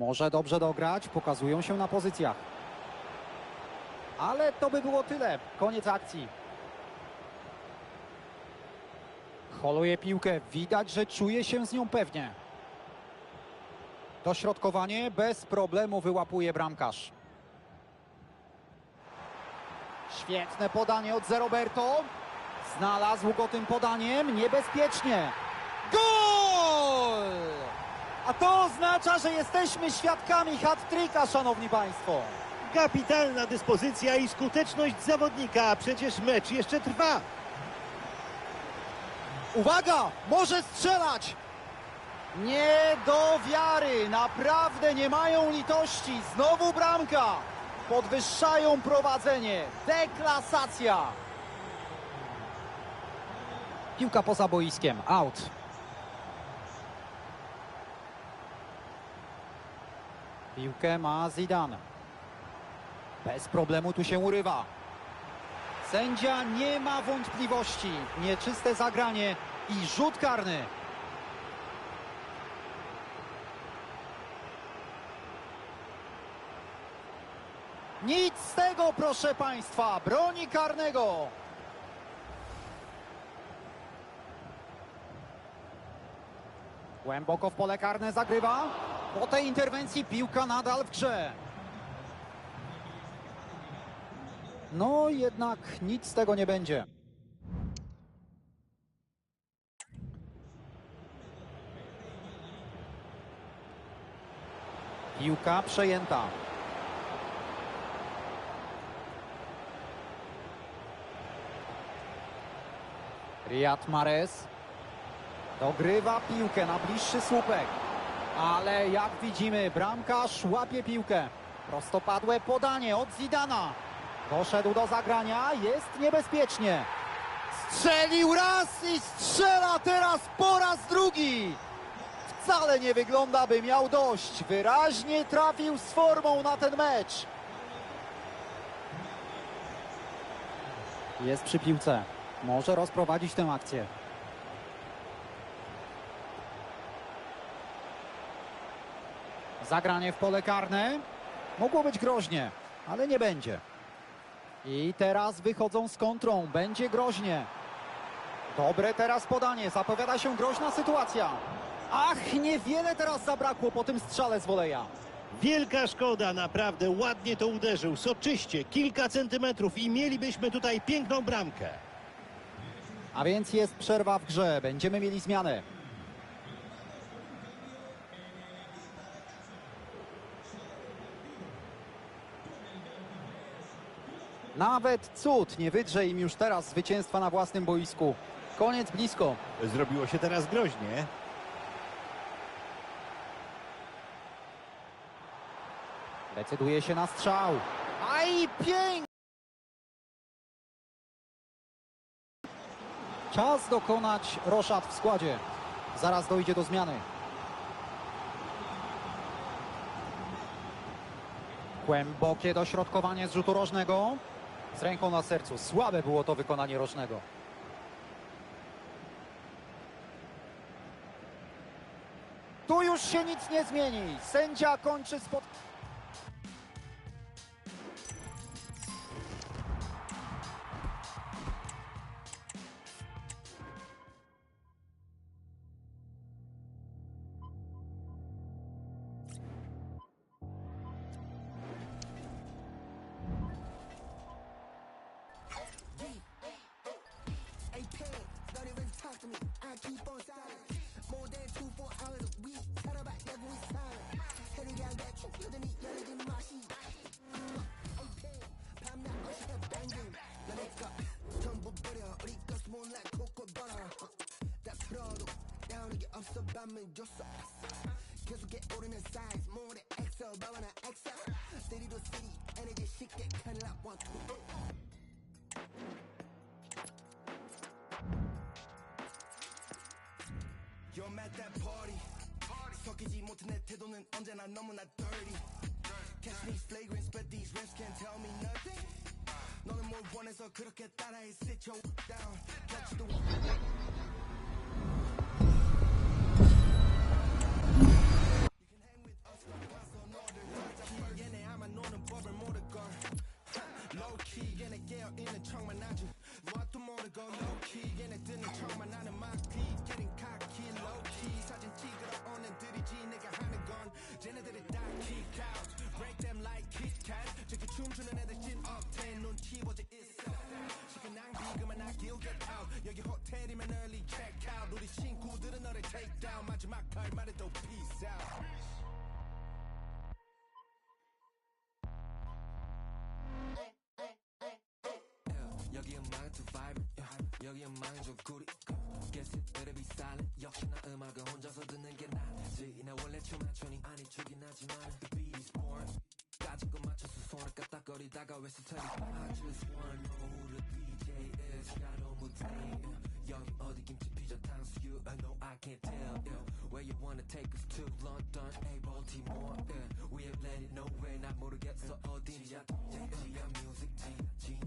Może dobrze dograć, pokazują się na pozycjach. Ale to by było tyle. Koniec akcji. Holuje piłkę. Widać, że czuje się z nią pewnie. Dośrodkowanie bez problemu wyłapuje bramkarz. Świetne podanie od Zeroberto. Znalazł go tym podaniem. Niebezpiecznie. A to oznacza, że jesteśmy świadkami hat-tricka, szanowni państwo. Kapitalna dyspozycja i skuteczność zawodnika, a przecież mecz jeszcze trwa. Uwaga! Może strzelać! Nie do wiary! Naprawdę nie mają litości! Znowu bramka! Podwyższają prowadzenie! Deklasacja! Piłka poza boiskiem. Out. Piłkę ma Zidane. Bez problemu tu się urywa. Sędzia nie ma wątpliwości. Nieczyste zagranie i rzut karny. Nic z tego, proszę Państwa. Broni karnego. Głęboko w pole karne zagrywa. Po tej interwencji piłka nadal w grze. No jednak nic z tego nie będzie. Piłka przejęta. Riyad Mahrez dogrywa piłkę na bliższy słupek. Ale jak widzimy, bramkarz łapie piłkę. Prostopadłe podanie od Zidana. Doszedł do zagrania, jest niebezpiecznie. Strzelił raz i strzela teraz po raz drugi. Wcale nie wygląda, by miał dość. Wyraźnie trafił z formą na ten mecz. Jest przy piłce. Może rozprowadzić tę akcję. Zagranie w pole karne. Mogło być groźnie, ale nie będzie. I teraz wychodzą z kontrą. Będzie groźnie. Dobre teraz podanie. Zapowiada się groźna sytuacja. Ach, niewiele teraz zabrakło po tym strzale z woleja. Wielka szkoda, naprawdę ładnie to uderzył, soczyście, kilka centymetrów i mielibyśmy tutaj piękną bramkę. A więc jest przerwa w grze. Będziemy mieli zmianę. Nawet cud nie wydrze im już teraz zwycięstwa na własnym boisku. Koniec blisko. Zrobiło się teraz groźnie. Decyduje się na strzał. A i pięknie! Czas dokonać roszad w składzie. Zaraz dojdzie do zmiany. Głębokie dośrodkowanie z rzutu rożnego. Z ręką na sercu. Słabe było to wykonanie rożnego. Tu już się nic nie zmieni. Sędzia kończy spotkanie. I keep on silent. More than two, four hours a week. Tell about never we silent. Heading down that truth, living it, yelling in my sheet. AP, 밤낮 어시가 banging. 나 내가 전부 버려. 우리가 small like cocoa butter. 다 풀어도 나오는 게 없어 밤은 줬어. 계속해 오르는 size, more than XL, 바와 나 XL. City 섞이지 못해 내 태도는 언제나 너무나 dirty. Catch these flagrant, spread these rims, can't tell me nothing. 너는 뭘 원해서 그렇게 따라해, sit your down. Catch the not too vibrant yeah. 여기에 마음이 좀 구리 Guess it better be silent. 역시나 음악을 혼자서 듣는 게 낫지 나 원래 춤맞추니 아니 추긴 하지만 The beat is born. 가진 거 맞춰서 손을 까딱거리다가 왜서 tell I just wanna know who the DJ is. 나 너무 tame 여기 어디 김치 피자탕 수유 I know I can't tell yeah. Where you wanna take us to. London, A Baltimore yeah. We have landed nowhere 나 모르겠어 어딘지 지하 music G, G.